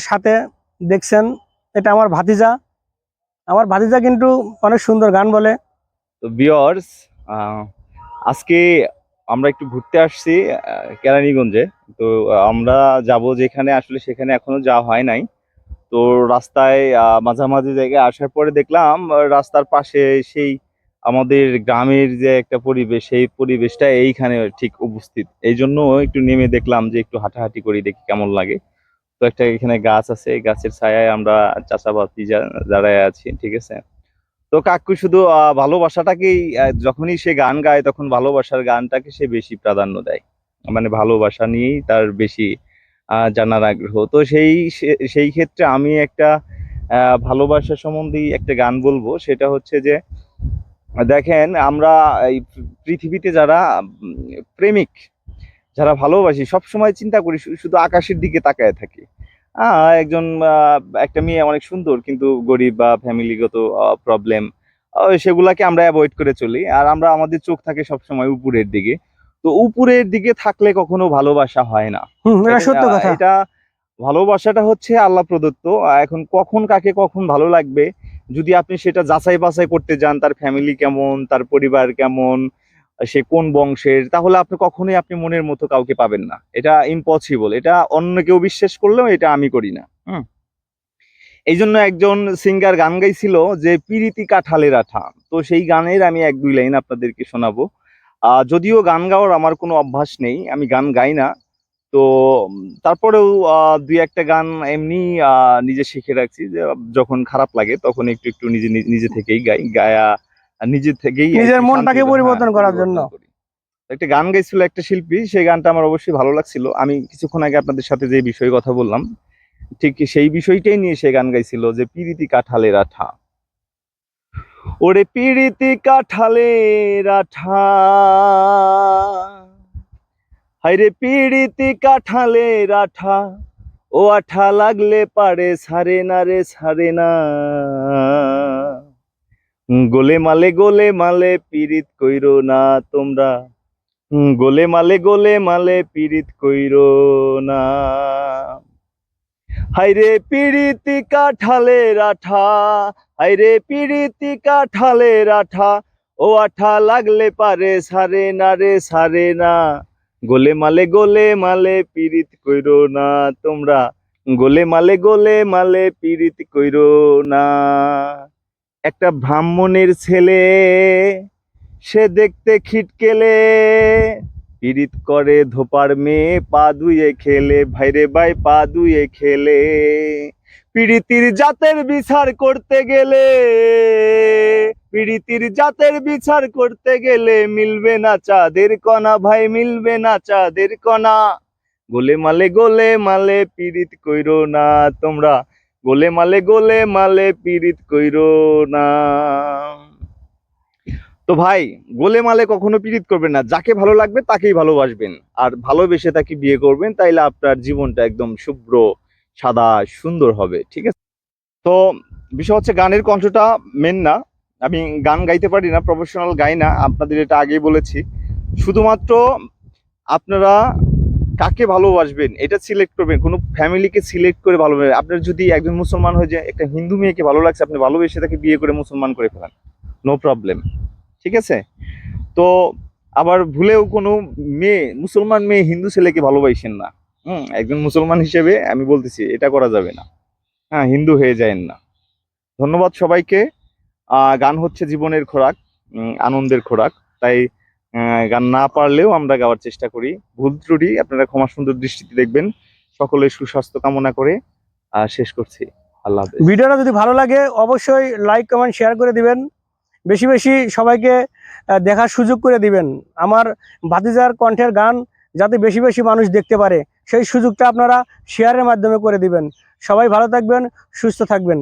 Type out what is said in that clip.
সাথে দেখছেন, এটা আমার ভাতিজা। আমার ভাতিজা কিন্তু অনেক সুন্দর গান বলে। তো বিয়ার্স আজকে আমরা একটু ঘুরতে আসছি কেরানীগঞ্জে। তো আমরা যাব যেখানে, আসলে সেখানে এখনও যাওয়া হয় নাই। তো রাস্তায় মাঝামাঝি জায়গায় আসার পরে দেখলাম, রাস্তার পাশে সেই আমাদের গ্রামের যে একটা পরিবেশ, সেই পরিবেশটা এইখানে ঠিক উপস্থিত। এই জন্য একটু নেমে দেখলাম যে একটু হাঁটাহাঁটি করি, দেখি কেমন লাগে। তো একটা এখানে গাছ আছে, এই গাছের ছায়ায় আমরা চাষাবাদি যারা আছি, ঠিক আছে? তো কাকু শুধু ভালোবাসাটাকেই যখনই সে গান গায় তখন ভালোবাসার গানটাকে সে বেশি প্রাধান্য দেয়। মানে ভালোবাসা নিয়েই তার বেশি জানার আগ্রহ। তো সেই সেই ক্ষেত্রে আমি একটা ভালোবাসা সম্বন্ধে একটা গান বলব। সেটা হচ্ছে যে, দেখেন আমরা এই পৃথিবীতে যারা প্রেমিক যারা ভালোবাসি সব সময় চিন্তা করি শুধু আকাশের দিকে তাকায় থাকি। আহ, একজন একটা মেয়ে অনেক সুন্দর কিন্তু গরিব বা ফ্যামিলিগত প্রবলেম সেগুলাকে আমরা অ্যাভয়েড করে চলি। আর আমরা আমাদের চোখ থাকে সবসময় উপরের দিকে। তো উপরের দিকে থাকলে কখনো ভালোবাসা হয় না। এটা ভালোবাসাটা হচ্ছে আল্লাহ প্রদত্ত। এখন কখন কাকে কখন ভালো লাগবে? যদি আপনি সেটা যাচাই বাছাই করতে যান তার ফ্যামিলি কেমন তার পরিবার কেমন সে কোন বংশের, তাহলে আপনি কখনোই আপনি মনের মতো কাউকে পাবেন না। এটা ইম্পসিবল এটা অন্য কেউ বিশ্বাস করলেও এটা আমি করি না। এই জন্য একজন সিঙ্গার গান গাইছিল যে পিরিতি কাঠালের আঠা। তো সেই গানের আমি এক দুই লাইন আপনাদেরকে শোনাবো। যদিও গান গাওয়ার আমার কোনো অভ্যাস নেই, আমি গান গাই না। তো, তারপরেও দুই একটা গান এমনি নিজে শিখে রাখছি যে যখন খারাপ লাগে তখন একটু একটু নিজে নিজে থেকেই গাই। গায়া নিজে থেকেই নিজের মনটাকে পরিবর্তন হ্যাঁ, করার জন্য। একটা গান গাইছিল একটা শিল্পী সেই গানটা আমার অবশ্যই ভালো লাগছিল। আমি কিছুক্ষণ আগে আপনাদের সাথে যে বিষয়ে কথা বললাম ঠিক সেই বিষয়টাই নিয়ে সে গান গাইছিল যে পিরিতি কাঠালের আঠা। ওরে পিরিতি কাঠালের আঠা। হাইরে পিড়িতি কাঠালের আঠা। ও আঠা লাগলে পারে সারে না রে সারে না। গোলে মালে গোলে মালে পিরিত কইরো না তোমরা। গোলে মালে গোলে মালে পিরিত কইরো না। হাইরে পিড়িতি কাঠালের আঠা হাইরে পিড়িতি কাঠালের আঠা ও আঠা লাগলে পারে সারে না রে, সারে না। গোলে মালে গোলে মালে পিরিত কইরো না তোমরা। গোলে মালে গোলে মালে পিরিত কইরো না। একটা ব্রাহ্মণের ছেলে, সে দেখতে খিটকেলে। পিরিত করে ধোপার মেয়ে, পা ধুয়ে খেলে। ভাইরে ভাই, পা ধুয়ে খেলে। পিড়িতির জাতের বিচার করতে গেলে। পিড়িতির জাতের বিচার করতে গেলে মিলবে না চাঁদের কণা, ভাই, মিলবে না চাঁদের কণা। গোলে মালে গোলে মালে পিরিত কইরো না তোমরা। গোলে মালে গোলে মালে পীড়িত কইরো না। তো ভাই, গোলে মালে কখনো পীড়িত করবেন না। যাকে ভালো লাগবে তাকেই ভালোবাসবেন। আর ভালোবেসে তাকে বিয়ে করবেন, তাইলে আপনার জীবনটা একদম শুভ্র, সাদা, সুন্দর হবে, ঠিক আছে? তো বিষয় হচ্ছে, গানের কণ্ঠটা মেন না। আমি গান গাইতে পারি না প্রফেশনাল গাই না। আপনাদের এটা আগেই বলেছি। শুধুমাত্র আপনারা কাকে ভালোবাসবেন? এটা সিলেক্ট করবেন। কোনো ফ্যামিলিকে সিলেক্ট করে ভালোবাসবেন। আপনার যদি একজন মুসলমান হয়ে যায়, একটা হিন্দু মেয়েকে ভালো লাগছে, আপনি ভালোবেসে তাকে বিয়ে করে মুসলমান করে ফেলেন। নো প্রবলেম ঠিক আছে? তো আবার ভুলেও কোনো মেয়ে, মুসলমান মেয়ে, হিন্দু ছেলেকে ভালোবাসেন না। হুম, একজন মুসলমান হিসেবে আমি বলতেছি, এটা করা যাবে না। হ্যাঁ হিন্দু হয়ে যায়েন না। ধন্যবাদ সবাইকে। গান হচ্ছে জীবনের খোরাক আনন্দের খোরাক। তাই গান না পারলেও আমরা গাওয়ার চেষ্টা করি। ভুল ত্রুটি, আপনারা ক্ষমা সুন্দর দৃষ্টিতে দেখবেন। সকলের সুস্বাস্থ্য কামনা করে আর শেষ করছি। আল্লাহ ভিডিওটা যদি ভালো লাগে, অবশ্যই লাইক কমেন্ট শেয়ার করে দিবেন। বেশি বেশি সবাইকে দেখার সুযোগ করে দিবেন। আমার ভাতিজার কণ্ঠের গান যাতে বেশি বেশি মানুষ দেখতে পারে, সেই সুযোগটা আপনারা শেয়ারের মাধ্যমে করে দিবেন। সবাই ভালো থাকবেন, সুস্থ থাকবেন।